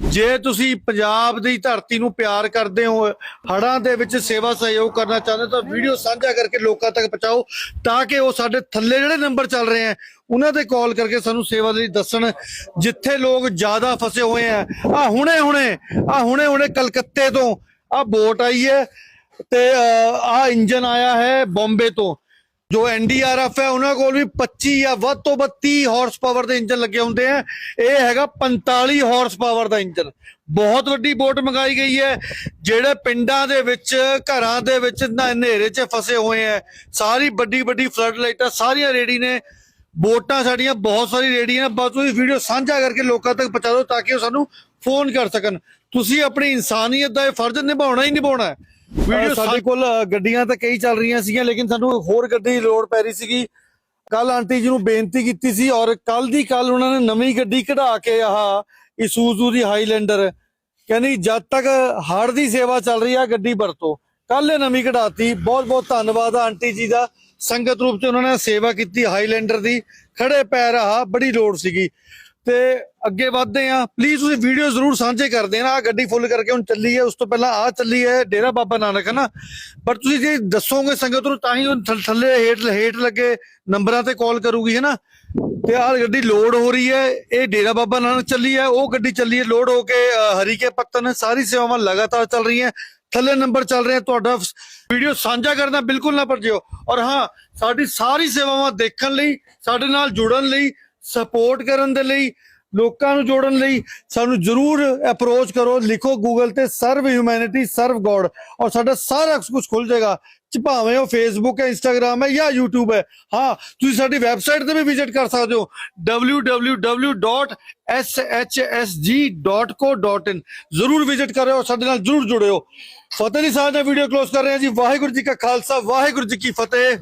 ਜੇ ਤੁਸੀਂ ਪੰਜਾਬ ਦੀ ਧਰਤੀ ਨੂੰ ਪਿਆਰ ਕਰਦੇ ਹੋ ਹੜਾਂ ਦੇ ਵਿੱਚ ਸੇਵਾ ਸਹਿਯੋਗ ਕਰਨਾ ਚਾਹੁੰਦੇ ਹੋ, ਤਾਂ ਵੀਡੀਓ ਸਾਂਝਾ ਕਰਕੇ ਲੋਕਾਂ ਤੱਕ ਪਹੁੰਚਾਓ, ਤਾਂ ਕਿ ਉਹ ਸਾਡੇ ਥੱਲੇ ਜਿਹੜੇ ਨੰਬਰ ਚੱਲ ਰਹੇ ਆ ਉਹਨਾਂ ਤੇ ਕਾਲ ਕਰਕੇ ਸਾਨੂੰ ਸੇਵਾ ਲਈ ਦੱਸਣ, ਜਿੱਥੇ ਲੋਕ ਜ਼ਿਆਦਾ ਫਸੇ ਹੋਏ ਆ ਆ ਹੁਣੇ ਹੁਣੇ ਆ ਹੁਣੇ ਹੁਣੇ ਕਲਕੱਤੇ ਤੋਂ ਆ ਬੋਟ ਆਈ ਹੈ ਤੇ ਆ ਇੰਜਨ ਆਇਆ ਹੈ ਬੰਬੇ ਤੋਂ। ਜੋ ਐਨਡੀਆਰਐਫ ਹੈ, ਉਹਨਾਂ ਕੋਲ ਵੀ 25 ਜਾਂ ਵੱਧ ਤੋਂ ਵੱਧ 30 ਹਾਰਸ ਪਾਵਰ ਦੇ ਇੰਜਨ ਲੱਗੇ ਹੁੰਦੇ ਆ। ਇਹ ਹੈਗਾ 45 ਹਾਰਸ ਪਾਵਰ ਦਾ ਇੰਜਨ ਬਹੁਤ ਵੱਡੀ ਬੋਟ ਮੰਗਾਈ ਗਈ ਹੈ। ਜਿਹੜੇ ਪਿੰਡਾਂ ਦੇ ਵਿੱਚ, ਘਰਾਂ ਦੇ ਵਿੱਚ ਨਾ ਹਨੇਰੇ 'ਚ ਫਸੇ ਹੋਏ ਆ, ਸਾਰੀ ਵੱਡੀ ਵੱਡੀ ਫਲੱਡ ਲਾਈਟਾਂ ਸਾਰੀਆਂ ਰੇਡੀ ਨੇ। ਬੋਟਾਂ ਸਾਡੀਆਂ, ਬਹੁਤ ਸਾਰੀ ਰੇਡੀਆਂ ਨੇ। ਬਸ ਤੁਸੀਂ ਵੀਡੀਓ ਸਾਂਝਾ ਕਰਕੇ ਲੋਕਾਂ ਤੱਕ ਪਹੁੰਚਾ ਦਿਓ ਤਾਂ ਕਿ ਉਹ ਸਾਨੂੰ ਫੋਨ ਕਰ ਸਕਣ। ਤੁਸੀਂ ਆਪਣੀ ਇਨਸਾਨੀਅਤ ਦਾ ਇਹ ਫਰਜ਼ ਨਿਭਾਉਣਾ ਹੀ ਨਿਭਾਉਣਾ ਹੈ। ਵੀਡੀਓ ਸਾਡੇ ਕੋਲ ਗੱਡੀਆਂ ਤਾਂ ਕਈ ਚੱਲ ਰਹੀਆਂ ਸੀਗੀਆਂ ਲੇਕਿਨ ਸਾਨੂੰ ਹੋਰ ਗੱਡੀ ਦੀ ਲੋੜ ਪੈ ਰਹੀ ਸੀਗੀ। ਕੱਲ ਆਂਟੀ ਜੀ ਨੂੰ ਬੇਨਤੀ ਕੀਤੀ ਸੀ ਔਰ ਕੱਲ ਦੀ ਕੱਲ ਉਹਨਾਂ ਨੇ ਨਵੀਂ ਗੱਡੀ ਕਢਾ ਕੇ ਆਹ ਇਸੂਜ਼ੂ ਦੀ ਹਾਈਲੈਂਡਰ ਕਹਿੰਦੀ ਜਦ ਤੱਕ ਹੜ ਦੀ ਸੇਵਾ ਚੱਲ ਰਹੀ ਆ ਗੱਡੀ ਵਰਤੋ। ਕੱਲ ਇਹ ਨਵੀਂ ਕਢਾਤੀ। ਬਹੁਤ ਬਹੁਤ ਧੰਨਵਾਦ ਆ ਆਂਟੀ ਜੀ ਦਾ। ਸੰਗਤ ਰੂਪ ਚ ਉਹਨਾਂ ਨੇ ਸੇਵਾ ਕੀਤੀ ਹਾਈਲੈਂਡਰ ਦੀ। ਖੜੇ ਪੈਰ ਆ ਬੜੀ ਲੋੜ ਸੀਗੀ। ਤੇ ਅੱਗੇ ਵਧਦੇ ਆ ਪਲੀਜ਼ ਤੁਸੀਂ ਵੀਡੀਓ ਜ਼ਰੂਰ ਸਾਂਝੇ ਕਰ ਦੇਣਾ। ਆ ਗੱਡੀ ਫੁੱਲ ਕਰਕੇ ਹੁਣ ਚੱਲੀ ਹੈ, ਉਸ ਤੋਂ ਪਹਿਲਾਂ ਆ ਚੱਲੀ ਹੈ, ਡੇਰਾ ਬਾਬਾ ਨਾਨਕ, ਹੈ ਨਾ? ਪਰ ਤੁਸੀਂ ਜੇ ਦੱਸੋਗੇ ਸੰਗਤ ਨੂੰ, ਤਾਂ ਹੀ ਉਹ ਥੱਲੇ ਹੇਠ ਹੇਠ ਲੱਗੇ ਨੰਬਰਾਂ ਤੇ ਕਾਲ ਕਰੂਗੀ, ਹੈ ਨਾ? ਤੇ ਆਹ ਗੱਡੀ ਲੋਡ ਹੋ ਰਹੀ ਹੈ। ਇਹ ਡੇਰਾ ਬਾਬਾ ਨਾਨਕ ਚੱਲੀ ਹੈ। ਉਹ ਗੱਡੀ ਚੱਲੀ ਹੈ ਲੋਡ ਹੋ ਕੇ ਹਰੀ ਕੇ ਪੱਤਨ ਸਾਰੀ ਸੇਵਾਵਾਂ ਲਗਾਤਾਰ ਚੱਲ ਰਹੀਆਂ। ਥੱਲੇ ਨੰਬਰ ਚੱਲ ਰਿਹਾ ਤੁਹਾਡਾ। ਵੀਡੀਓ ਸਾਂਝਾ ਕਰਨਾ ਬਿਲਕੁਲ ਨਾ ਭਰਜਿਓ ਔਰ ਹਾਂ, ਸਾਡੀ ਸਾਰੀ ਸੇਵਾਵਾਂ ਦੇਖਣ ਲਈ, ਸਾਡੇ ਨਾਲ ਜੁੜਨ ਲਈ ਸਪੋਰਟ ਕਰਨ ਦੇ ਲਈ, ਲੋਕਾਂ ਨੂੰ ਜੋੜਨ ਲਈ ਸਾਨੂੰ ਜਰੂਰ ਅਪਰੋਚ ਕਰੋ, ਲਿਖੋ ਗੂਗਲ ਤੇ ਸਰਵ ਹਿਊਮੈਨਿਟੀ ਸਰਵ ਗੋਡ ਔਰ ਸਾਡਾ ਸਾਰਾ ਕੁਝ ਖੁੱਲ ਜਾਏਗਾ। ਚ ਭਾਵੇਂ ਉਹ ਫੇਸਬੁੱਕ ਹੈ ਇੰਸਟਾਗ੍ਰam ਹੈ ਜਾਂ YouTube ਹੈ। ਹਾਂ, ਤੁਸੀਂ ਸਾਡੀ ਵੈਬਸਾਈਟ ਤੇ ਵੀ ਵਿਜ਼ਿਟ ਕਰ ਸਕਦੇ ਹੋ। www.shsg.co.in ਜ਼ਰੂਰ ਵਿਜ਼ਿਟ ਕਰਿਓ ਔਰ ਸਾਡੇ ਨਾਲ ਜਰੂਰ ਜੁੜਿਓ। ਫਤਿਹ ਦੀ ਸਾਹ ਵੀਡੀਓ ਕਲੋਜ਼ ਕਰ ਰਹੇ ਹਾਂ ਜੀ। ਵਾਹਿਗੁਰੂ ਜੀ ਕਾ ਖਾਲਸਾ, ਵਾਹਿਗੁਰੂ ਜੀ ਕੀ ਫਤਿਹ।